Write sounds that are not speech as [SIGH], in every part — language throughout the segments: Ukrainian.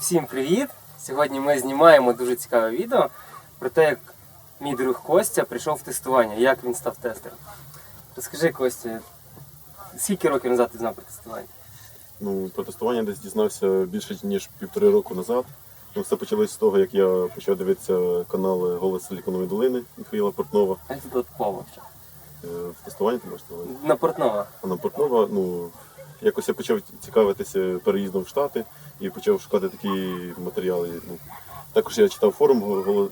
Всім привіт! Сьогодні ми знімаємо дуже цікаве відео про те, як мій друг Костя прийшов в тестування, як він став тестером. Розкажи, Костя, скільки років назад ти знав про тестування? Ну, про тестування десь дізнався більше ніж півтори року назад. Ну, все почалось з того, як я почав дивитися канал Голос Силіконової долини Михайла Портнова. А ти тут взагалі? Е, В тестуванні ти можеш? На Портнова. А на Портнова, ну, якось я почав цікавитися переїздом в Штати і почав шукати такі матеріали. Ну, також я читав форум «Голо-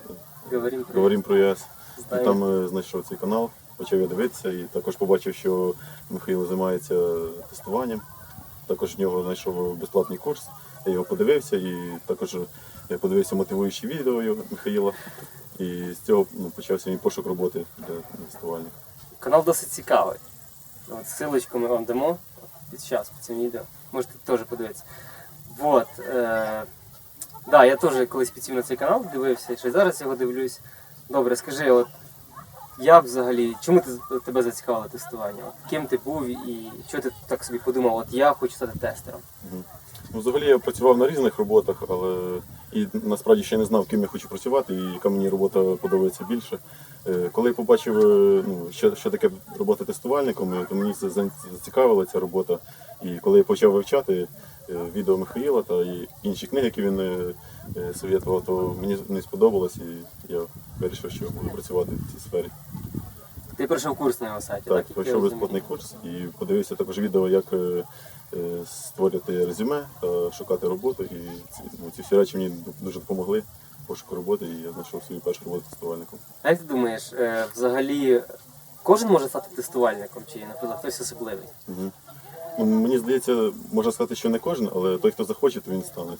Говорим про Говорим про ЄС. І там е, знайшов цей канал, почав я дивитися і також побачив, що Михайло займається тестуванням. Також в нього знайшов безплатний курс. Я його подивився і також я подивився мотивуючі відео його, Михайла. І з цього ну, почався мій пошук роботи для тестувальника. Канал досить цікавий. От, ссылочку ми вам дамо під час по цим відео. Можете теж подивитися. Вот, е, да, я теж колись підсів на цей канал, дивився, ще зараз його дивлюсь. Добре, скажи, от як взагалі, чому ти, тебе зацікавило тестування? От, ким ти був і що ти так собі подумав, от я хочу стати тестером. Ну, взагалі я працював на різних роботах, але і насправді ще не знав, ким я хочу працювати і яка мені робота подобається більше. Е, Коли я побачив, е, ну, що, що таке робота тестувальником, то мені це зацікавила ця робота. І коли я почав вивчати е, відео Михаїла та і інші книги, які він совєтував, то мені не сподобалось і я вирішив, що буду працювати в цій сфері. Ти пройшов курс на його сайті, так? Так, пройшов безплатний курс і подивився також відео, як створювати резюме та шукати роботу. І ці, ну, ці всі речі мені дуже допомогли пошуку роботи, і я знайшов свою першу роботу тестувальником. А як ти думаєш, е, взагалі кожен може стати тестувальником, чи, наприклад, хтось особливий? Угу. Ну, мені здається, можна сказати, що не кожен, але той, хто захоче, то він стане.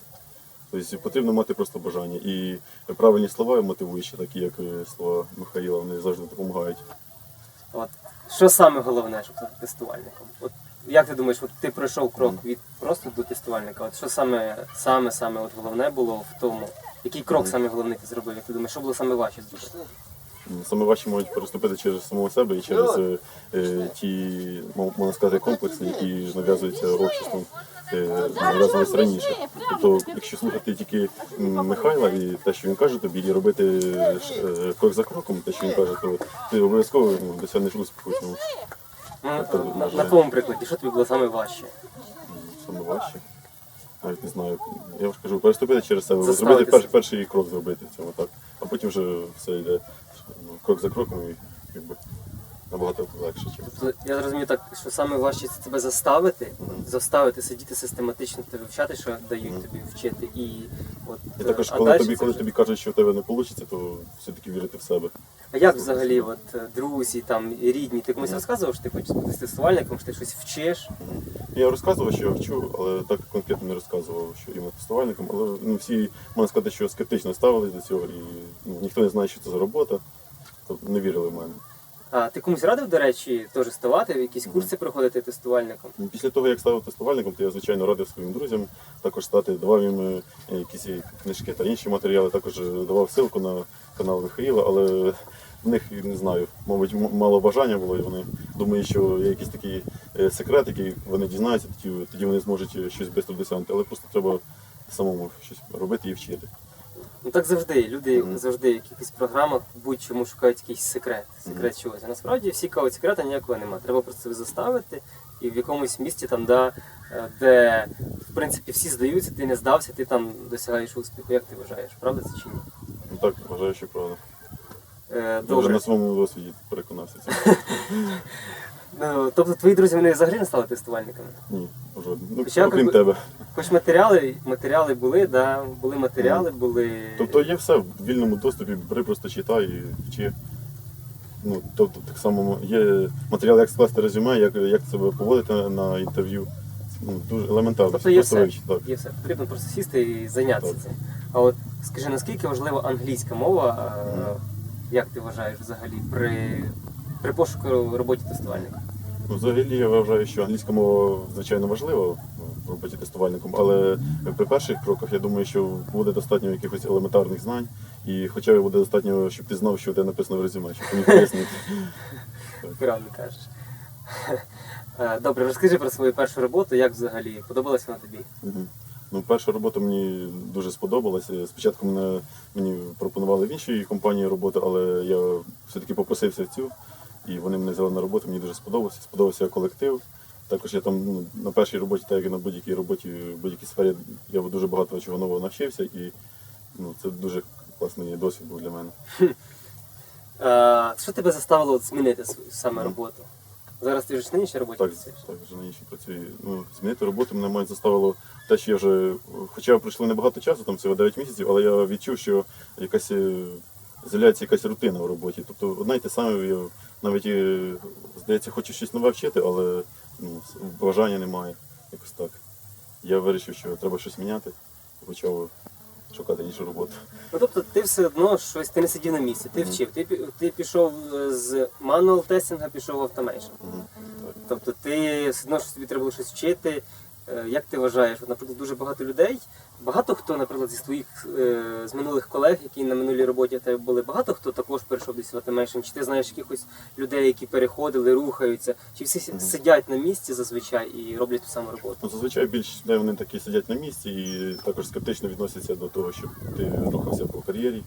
Тобто потрібно мати просто бажання. І правильні слова мотивуючі, такі як е, слова Михаїла, вони завжди допомагають. От що саме головне, щоб стати тестувальником? От як ти думаєш, от ти пройшов крок від просто до тестувальника? От що саме саме саме от головне було в тому? Який крок саме головний ти зробив? Як ти думаєш, що було саме важче зробити? Саме важче можуть переступити через самого себе і через е, е, ті, можна сказати, комплекси, які нав'язуються обществом, е, нав'язувалися раніше. Тобто, якщо слухати тільки Михайла і те, що він каже тобі, і робити е, крок за кроком, те, що він каже, то ти обов'язково ну, досягнеш успіху. Ну, на, на твоєму прикладі, що тобі було саме важче? саме важче. Навіть не знаю. Я ж кажу, переступити через себе, зробити перш, себе. перший крок зробити в цьому так. А потім вже все йде ну, крок за кроком і якби набагато легше. Чим. Тобто я зрозумів так, що саме важче це тебе заставити, заставити сидіти систематично та вивчати, що дають тобі вчити. І от І також, а коли далі тобі, це коли вже- тобі кажуть, що в тебе не вийде, то все-таки вірити в себе. А як взагалі, от е, друзі, там і рідні, ти комусь розказував, що ти хочеш бути тестувальником, що ти щось вчиш? Я розказував, що я вчу, але так конкретно не розказував, що іменно тестувальником. Але ну, всі, можна сказати, що скептично ставились до цього, і ну, ніхто не знає, що це за робота, тобто не вірили в мене. А ти комусь радив, до речі, теж ставати, в якісь курси проходити тестувальником? Ну, Після того, як став тестувальником, то я звичайно радив своїм друзям також стати, давав їм е, якісь книжки та інші матеріали, також е, давав ссылку на канал Михаїла, але в них не знаю, мабуть, мало бажання було, і вони думають, що є якийсь такий е, секрет, який вони дізнаються, тоді, вони зможуть е, щось швидко досягнути, але просто треба самому щось робити і вчити. Ну так завжди. Люди Мгм. завжди в якихось програмах будь-чому шукають якийсь секрет, секрет чогось. А насправді всі кажуть, секрета ніякого немає. Треба просто себе заставити і в якомусь місці там, да, е, де в принципі всі здаються, ти не здався, ти там досягаєш успіху. Як ти вважаєш? Правда це чи ні? Ну так, вважаю, що правда. Е, Я вже на своєму досвіді переконався цим. [LAUGHS] Ну, тобто твої друзі вони взагалі не стали тестувальниками? Ні, жоден. Ну, Хоча, окрім якби- тебе. Хоч матеріали, матеріали були, да, були матеріали, були. Тобто є все в вільному доступі, бери просто читай і вчи. Ну, тобто так само є матеріал, як скласти резюме, як, як себе поводити на, на інтерв'ю. Ну, дуже елементарно. Тобто є просто все. вивчити, так. Є все. Потрібно просто сісти і зайнятися Так. цим. А от скажи, наскільки важлива англійська мова, е, як ти вважаєш взагалі при, при пошуку роботі тестувальника? Взагалі я вважаю, що англійська мова звичайно важлива в роботі тестувальником, але при перших кроках я думаю, що буде достатньо якихось елементарних знань, і хоча б буде достатньо, щоб ти знав, що тебе написано в резюме, щоб міг пояснити. Правильно кажеш. Добре, розкажи про свою першу роботу, як взагалі подобалася вона тобі? Ну, перша робота мені дуже сподобалася. Спочатку мене мені пропонували в іншій компанії роботу, але я все-таки попросився в цю, і вони мене взяли на роботу, мені дуже сподобалося. Сподобався колектив. Також я там ну, на першій роботі, так як і на будь-якій роботі, в будь-якій сфері, я дуже багато чого нового навчився, і ну, це дуже класний досвід був для мене. [LAUGHS] Е, що тебе заставило от змінити свою саме роботу? Зараз ти вже на іншій роботі Так, працюєш? так, вже на іншій працюю. Ну, змінити роботу мене навіть заставило те, що я вже, хоча пройшло небагато часу, там всього 9 місяців, але я відчув, що якась е, з'являється якась рутина в роботі. Тобто одна й те саме, я навіть е, здається, хочу щось нове вчити, але ну, бажання немає. Якось так. Я вирішив, що треба щось міняти почав шукати іншу роботу. Ну тобто ти все одно щось, ти не сидів на місці, ти Мгм. вчив, ти, ти пішов е, з manual тестинга, пішов в automation. Мгм. Так. Тобто ти все одно що тобі треба було щось вчити. Е, Як ти вважаєш, наприклад, дуже багато людей, багато хто, наприклад, зі своїх е, з минулих колег, які на минулій роботі тебе були, багато хто також перейшов десь в automation, чи ти знаєш якихось людей, які переходили, рухаються, чи всі Мгм. сидять на місці зазвичай і роблять ту саму роботу? Ну, зазвичай більш людей вони такі сидять на місці і також скептично відносяться до того, щоб ти рухався по кар'єрі.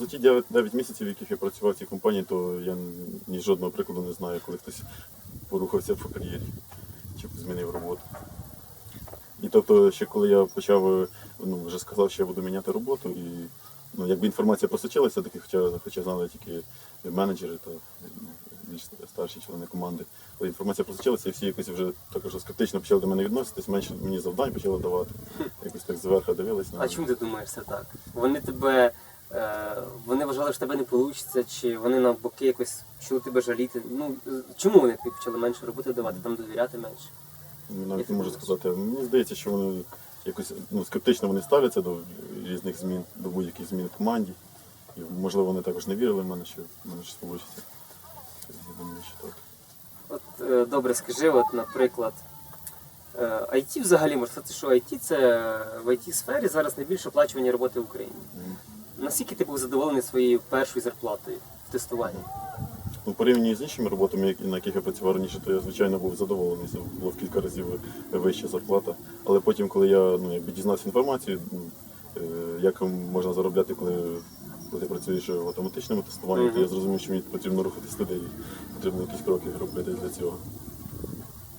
За ті 9, 9 місяців, в яких я працював в цій компанії, то я ні жодного прикладу не знаю, коли хтось порухався по кар'єрі чи змінив роботу. І тобто, ще коли я почав, е, ну, вже сказав, що я буду міняти роботу, і ну, якби інформація просочилася, таки, хоча, хоча знали тільки менеджери та ну, старші члени команди. Коли інформація просочилася, і всі якось вже також скептично почали до мене відноситись, менше мені завдань почали давати. Якось так зверху дивились на А чому ти думаєш це так? Вони тебе. е, Вони вважали, що тебе не вийде, чи вони навпаки якось почали тебе жаліти. Ну чому вони тобі почали менше роботи давати, там довіряти менше? Навіть не можу сказати. Мені здається, що вони якось ну, скептично вони ставляться до різних змін, до будь-яких змін в команді. І, можливо, вони також не вірили в мене, що в мене щось вийде. Я думаю, що так. От е, добре, скажи, от, наприклад, е, IT взагалі можна сказати, що IT це е, в IT сфері зараз найбільш оплачувані роботи в Україні. Мгм. Наскільки ти був задоволений своєю першою зарплатою в тестуванні? Ну, порівняно з іншими роботами, на яких я працював раніше, то я звичайно був задоволений. Це було в кілька разів вища зарплата. Але потім, коли я ну, якби дізнався інформацію, ну, е, як можна заробляти, коли, коли ти працюєш в автоматичному тестуванні, то я зрозумів, що мені потрібно рухатись туди і потрібно якісь кроки робити для цього.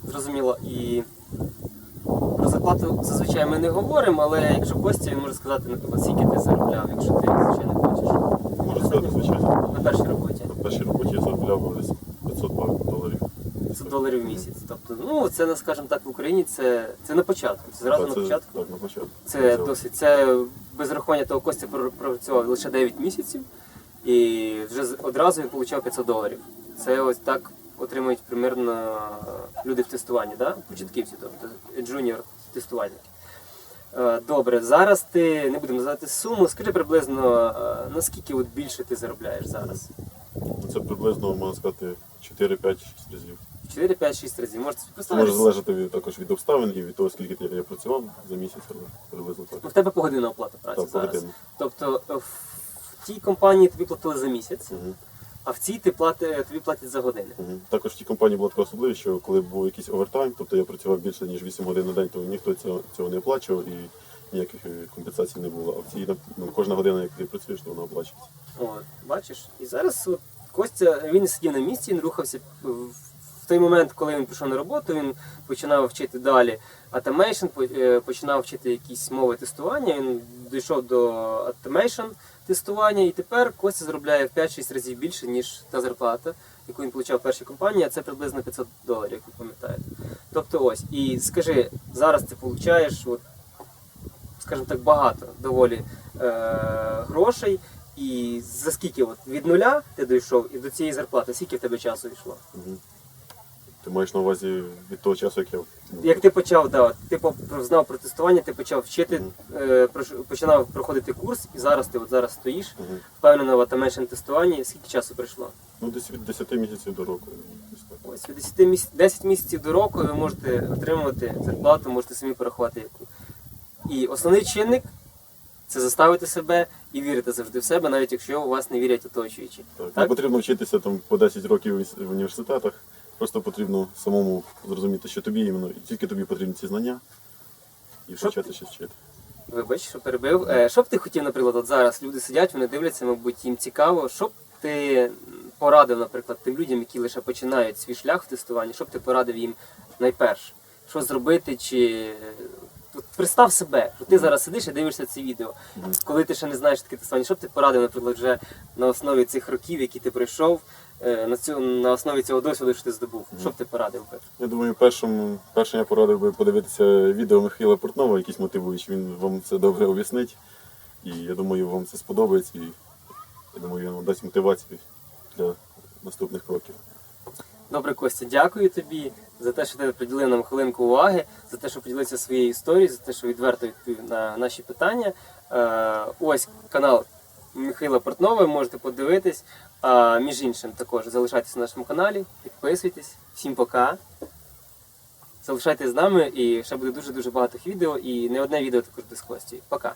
Зрозуміло, і про зарплату зазвичай ми не говоримо, але якщо Костя, він може сказати, наприклад, скільки ти заробляв, якщо ти звичайно хочеш. Можу сказати, звичайно. На першій роботі. На першій роботі я заробляв десь 500 доларів. 500 доларів в місяць. Тобто, ну це, скажімо так, в Україні це, це на початку. Це зразу Так, на це- початку. Так, на початку. Це досить. Це без рахування того Костя пр- працював лише 9 місяців і вже одразу він отримав 500 доларів. Це ось так отримують примерно люди в тестуванні, да? початківці, тобто джуніор тестувальники. Е, Добре, зараз ти не будемо називати суму. Скажи приблизно е, наскільки от більше ти заробляєш зараз? Це приблизно, можна сказати, 4-5-6 разів. 4, 5, 6 разів. Можете представити? може залежати від, також від обставин і від того, скільки я, я працював за місяць, але приблизно так. Ну, в тебе погодинна оплата праці Так, зараз. погодинна. Тобто е, в тій компанії тобі платили за місяць, Мгм. А в цій ти плати, тобі платять за години. Мгм. Також в тій компанії була така особливість, що коли був якийсь овертайм, тобто я працював більше ніж 8 годин на день, то ніхто цього, цього не оплачував і ніяких е, компенсацій не було. А в цій ну, кожна година, як ти працюєш, то вона оплачується. От, бачиш, і зараз от, Костя він сидів на місці, він рухався в той момент, коли він прийшов на роботу, він починав вчити далі automation, е, починав вчити якісь мови тестування. Він дійшов до automation тестування, і тепер Костя заробляє в 5-6 разів більше, ніж та зарплата, яку він отримав в першій компанії, а це приблизно 500 доларів, як ви пам'ятаєте. Тобто ось, і скажи, зараз ти отримуєш, от, скажімо так, багато доволі е, грошей. І за скільки от, від нуля ти дійшов і до цієї зарплати, скільки в тебе часу йшло? Ти маєш на увазі від того часу, як я Як ти почав, да, ти знав про тестування, ти почав вчити, е, прош- починав проходити курс, і зараз ти от зараз стоїш, Мгм. впевнено в automation тестуванні. Скільки часу прийшло? ну, десь від 10 місяців до року. десь так. Ось від 10 місяців, 10 місяців до року ви можете отримувати зарплату, можете самі порахувати яку. І основний чинник це заставити себе і вірити завжди в себе, навіть якщо у вас не вірять оточуючі. Так. Так? Не потрібно вчитися там по 10 років в університетах. Просто потрібно самому зрозуміти, що тобі іменно, і тільки тобі потрібні ці знання. і почати щось вчити. Вибач, що перебив. Е, Що б ти хотів, наприклад, от зараз люди сидять, вони дивляться, мабуть, їм цікаво. Що б ти порадив, наприклад, тим людям, які лише починають свій шлях в тестуванні, що б ти порадив їм найперше? Що зробити, чи От представ себе, що ти зараз сидиш і дивишся це відео. Коли ти ще не знаєш таке тестування, що б ти порадив, наприклад, вже на основі цих років, які ти пройшов, е, на цю на основі цього досвіду, що ти здобув? Що б ти порадив би? Я думаю, першим, першим я порадив би подивитися відео Михайла Портнова, якісь мотивуючі. Він вам це добре об'яснить. І я думаю, вам це сподобається. І я думаю, він вам дасть мотивацію для наступних кроків. Добре, Костя, дякую тобі за те, що ти приділив нам хвилинку уваги, за те, що поділився своєю історією, за те, що відверто відповів на наші питання. Е, ось канал Михайла Портнова, можете подивитись. А між іншим, також залишайтесь на нашому каналі, підписуйтесь. Всім пока. Залишайтесь з нами і ще буде дуже-дуже багато відео і не одне відео також без Кості. Пока.